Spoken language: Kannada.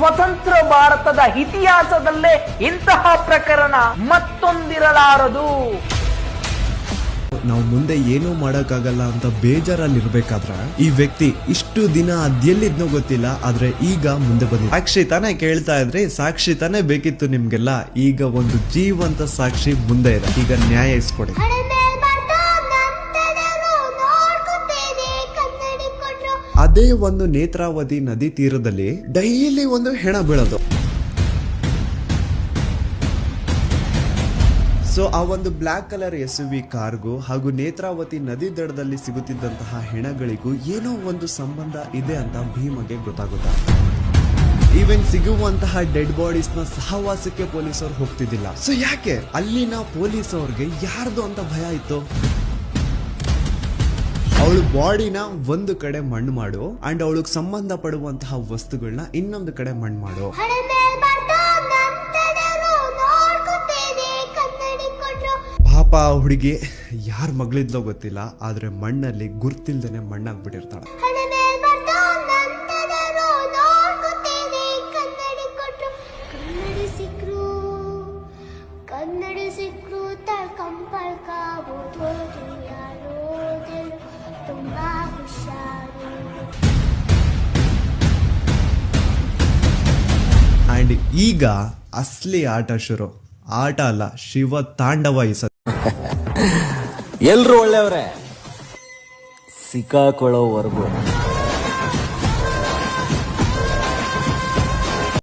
ಸ್ವತಂತ್ರ ಭಾರತದ ಇತಿಹಾಸದಲ್ಲೇ ಇಂತಹ ಪ್ರಕರಣ ಮತ್ತೊಂದಿರಲಾರದು. ನಾವು ಮುಂದೆ ಏನೂ ಮಾಡೋಕ್ಕಾಗಲ್ಲ ಅಂತ ಬೇಜಾರಲ್ಲಿರ್ಬೇಕಾದ್ರೆ ಈ ವ್ಯಕ್ತಿ ಇಷ್ಟು ದಿನ ಅದೆಲ್ಲಿದ್ನೋ ಗೊತ್ತಿಲ್ಲ ಆದ್ರೆ ಈಗ ಮುಂದೆ ಬಂದಿದೆ. ಸಾಕ್ಷಿ ತಾನೇ ಕೇಳ್ತಾ ಇದ್ರಿ ಸಾಕ್ಷಿ ತಾನೇ ಬೇಕಿತ್ತು ನಿಮ್ಗೆಲ್ಲ. ಈಗ ಒಂದು ಜೀವಂತ ಸಾಕ್ಷಿ ಮುಂದೆ ಇದೆ. ಈಗ ನ್ಯಾಯ ಇಸ್ಕೊಡಿ. ಅದೇ ಒಂದು ನೇತ್ರಾವತಿ ನದಿ ತೀರದಲ್ಲಿ ಡೈಲಿ ಒಂದು ಹೆಣ ಬೀಳೋದು. ಸೊ ಆ ಒಂದು ಬ್ಲಾಕ್ ಕಲರ್ ಎಸ್ ವಿ ಕಾರ್ಗೂ ಹಾಗೂ ನೇತ್ರಾವತಿ ನದಿ ದಡದಲ್ಲಿ ಸಿಗುತ್ತಿದ್ದಂತಹ ಹೆಣಗಳಿಗೂ ಏನೋ ಒಂದು ಸಂಬಂಧ ಇದೆ ಅಂತ ಭೀಮಗೆ ಗೊತ್ತಾಗುತ್ತೆ. ಈವನ್ ಸಿಗುವಂತಹ ಡೆಡ್ ಬಾಡೀಸ್ನ ಸಹವಾಸಕ್ಕೆ ಪೊಲೀಸರು ಹೋಗ್ತಿದ್ದಿಲ್ಲ. ಸೊ ಯಾಕೆ? ಅಲ್ಲಿನ ಪೊಲೀಸ್ ಅವ್ರಿಗೆ ಯಾರ್ದು ಅಂತ ಭಯ ಇತ್ತು? ಅವಳು ಬಾಡಿನ ಒಂದು ಕಡೆ ಮಣ್ಣು ಮಾಡು ಅಂಡ್ ಅವಳಿಗೆ ಸಂಬಂಧ ಪಡುವಂತಹ ವಸ್ತುಗಳನ್ನ ಇನ್ನೊಂದು ಕಡೆ ಮಣ್ಣು ಮಾಡು. ಪಾಪ ಹುಡುಗಿ ಯಾರ ಮಗಳಿದ್ಲೋ ಗೊತ್ತಿಲ್ಲ ಆದ್ರೆ ಮಣ್ಣಲ್ಲಿ ಗುರ್ತಿಲ್ದೇನೆ ಮಣ್ಣಾಗ್ಬಿಟ್ಟಿರ್ತಾಳೆ. ಕನ್ನಡಿ ತಳ್ಕಂಪಳ್ಕಾಬೋದು ಅಂಡ್ ಈಗ ಅಸ್ಲಿ ಆಟ ಶುರು. ಆಟ ಅಲ್ಲ ಶಿವ ತಾಂಡವ ಸತಿ. ಎಲ್ರು ಒಳ್ಳೆಯವ್ರೆ. ಸಿಕ್ಕಾಕೊಳ್ಳೋವರೆಗೂ.